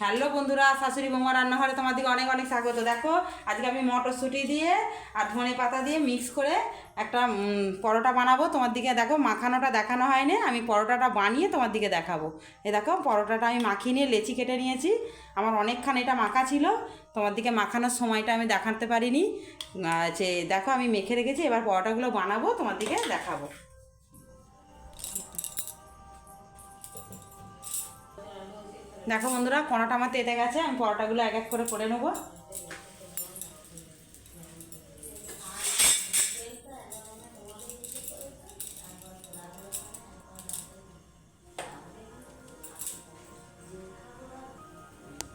Hello বন্ধুরা, শাশুড়ি বৌমা রান্নাঘরে তোমার দিকে অনেক অনেক স্বাগত। দেখো, আজকে আমি মটরশুঁটি দিয়ে আর ধনে পাতা দিয়ে মিক্স করে একটা পরোটা বানাবো। তোমার দিকে দেখো, মাখানোটা দেখানো হয়নি, আমি পরোটাটা বানিয়ে তোমার দিকে দেখাবো। এ দেখো, পরোটাটা আমি মাখিয়ে নিয়ে লেচি কেটে নিয়েছি। আমার অনেকক্ষণ এটা মাখা ছিল তোমার দিকে মাখানোর সময়টা আমি দেখাতে পারিনি। যে দেখো, আমি মেখে রেখেছি, এবার পরোটাগুলো বানাবো তোমার দিকে দেখাবো। দেখো বন্ধুরা কড়াটা আমার তেতে গেছে, আমি পরোটাগুলো এক এক করে করে নেব।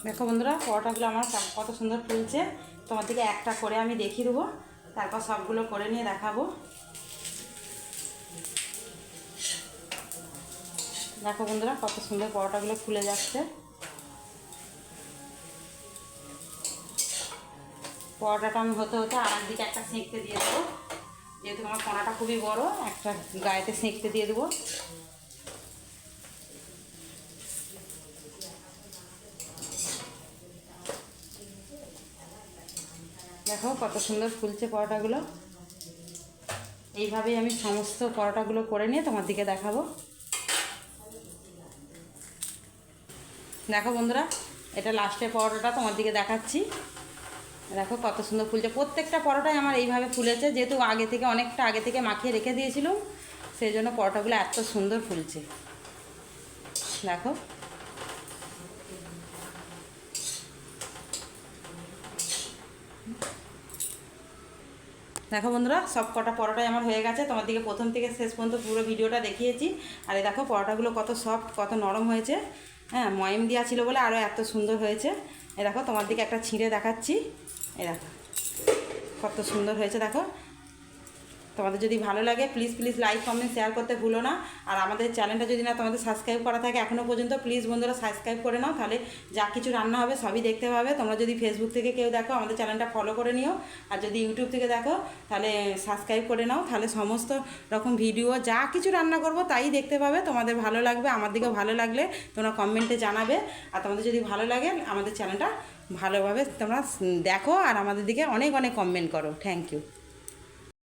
দেখো বন্ধুরা, পরোটাগুলো আমার কত সুন্দর ফুলছে। তোমার দিকে একটা করে আমি দেখিয়ে দেবো, তারপর সবগুলো করে নিয়ে দেখাবো। দেখো বন্ধুরা, কত সুন্দর পরোটাগুলো ফুলে যাচ্ছে। পরোটাটা আমি হতে হতে আর দিকে একটা সেঁকতে দিয়ে দেবো। যেহেতু আমার কড়াটা খুবই বড়, একটা গায়েতে সেঁকতে দিয়ে দেবো। দেখো কত সুন্দর ফুলছে পরোটাগুলো। এইভাবেই আমি সমস্ত পরোটাগুলো করে নিয়ে তোমার দিকে দেখাবো। দেখো বন্ধুরা, এটা লাস্টের পরোটাটা তোমার দিকে দেখাচ্ছি। দেখো কত সুন্দর ফুলছে প্রত্যেকটা পরোটাই আমার এইভাবে ফুলেছে, যেহেতু আগে থেকে অনেকটা আগে থেকে মাখিয়ে রেখে দিয়েছিলাম সেই জন্য পরোটাগুলো এত সুন্দর ফুলছে। দেখো। দেখো বন্ধুরা, সব কটা পরোটাই আমার হয়ে গেছে। তোমার দিকে প্রথম থেকে শেষ পর্যন্ত পুরো ভিডিওটা দেখিয়েছি। আর এই দেখো পরোটাগুলো কত সফট, কত নরম হয়েছে। হ্যাঁ ময়ম দেওয়া ছিল বলে আরও এত সুন্দর হয়েছে। এ দেখো তোমার দিকে একটা ছিঁড়ে দেখাচ্ছি। এ দেখো কত সুন্দর হয়েছে দেখো। তোমাদের যদি ভালো লাগে please please like comment share করতে ভুলো না। আর আমাদের চ্যানেলটা যদি না তোমাদের সাবস্ক্রাইব করা থাকে এখনও পর্যন্ত প্লিজ বন্ধুরা সাবস্ক্রাইব করে নাও, তাহলে যা কিছু রান্না হবে সবই দেখতে পাবে। তোমরা যদি ফেসবুক থেকে কেউ দেখো, আমাদের চ্যানেলটা ফলো করে নিও। আর যদি ইউটিউব থেকে দেখো, তাহলে সাবস্ক্রাইব করে নাও। তাহলে সমস্ত রকম ভিডিও যা কিছু রান্না করব তাই দেখতে পাবে। তোমাদের ভালো লাগবে, আমার দিকেও ভালো লাগলে তোমরা কমেন্টে জানাবে। আর তোমাদের যদি ভালো লাগে, আমাদের চ্যানেলটা ভালোভাবে তোমরা দেখো, আর আমাদের দিকে অনেক অনেক কমেন্ট করো। Thank you